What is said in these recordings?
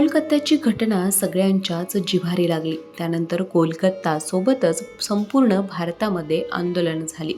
कोलकात्याची घटना सगळ्यांच्याच जिव्हारी लागली. त्यानंतर कोलकाता सोबतच संपूर्ण भारतामध्ये आंदोलन झाली.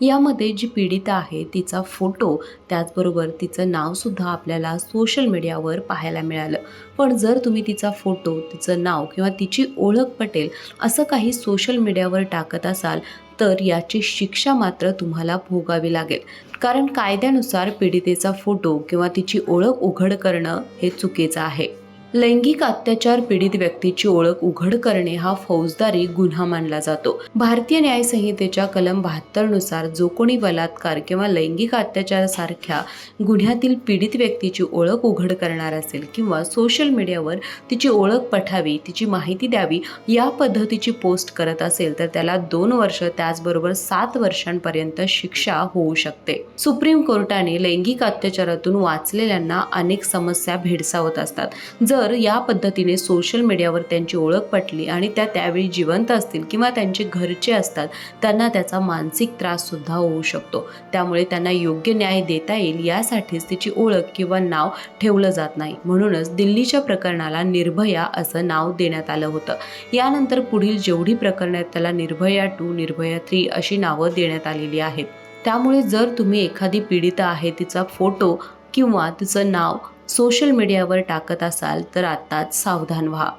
यामध्ये जी पीडिता आहे तिचा फोटो त्याचबरोबर तिचं नावसुद्धा आपल्याला सोशल मीडियावर पाहायला मिळालं. पण जर तुम्ही तिचा फोटो तिचं नाव किंवा तिची ओळख पटेल असं काही सोशल मीडियावर टाकत असाल तर याची शिक्षा मात्र तुम्हाला भोगावी लागेल. कारण कायद्यानुसार पीडितेचा फोटो किंवा तिची ओळख उघड करणं हे चुकीचं आहे. लैंगिक अत्याचार पीडित व्यक्तीची ओळख उघड करणे हा फौजदारी गुन्हा मानला जातो. भारतीय न्याय संहितेच्या कलम बहात्तरनुसार जो कोणी बलात्कार किंवा लैंगिक अत्याचारासारख्या गुन्ह्यातील पीडित व्यक्तीची ओळख उघड करणार असेल किंवा सोशल मीडियावर तिची ओळख पठावी तिची माहिती द्यावी या पद्धतीची पोस्ट करत असेल तर त्याला दोन वर्ष त्याचबरोबर सात वर्षांपर्यंत शिक्षा होऊ शकते. सुप्रीम कोर्टाने लैंगिक अत्याचारातून वाचलेल्यांना अनेक समस्या भेडसावत असतात. जर तर या पद्धतीने सोशल मीडियावर त्यांची ओळख पटली आणि त्या त्यावेळी जिवंत असतील किंवा त्यांचे घरचे असतात त्यांना त्याचा मानसिक त्रास सुद्धा होऊ शकतो. त्यामुळे त्यांना योग्य न्याय देता येईल यासाठीच तिची ओळख किंवा नाव ठेवलं जात नाही. म्हणूनच दिल्लीच्या प्रकरणाला निर्भया असं नाव देण्यात आलं होतं. यानंतर पुढील जेवढी प्रकरणं आहेत त्याला निर्भया टू निर्भया थ्री अशी नावं देण्यात आलेली आहेत. त्यामुळे जर तुम्ही एखादी पीडिता आहे तिचा फोटो किंवा तिचं नाव सोशल मीडियावर टाकत असाल तर आत्ताच सावधान व्हा.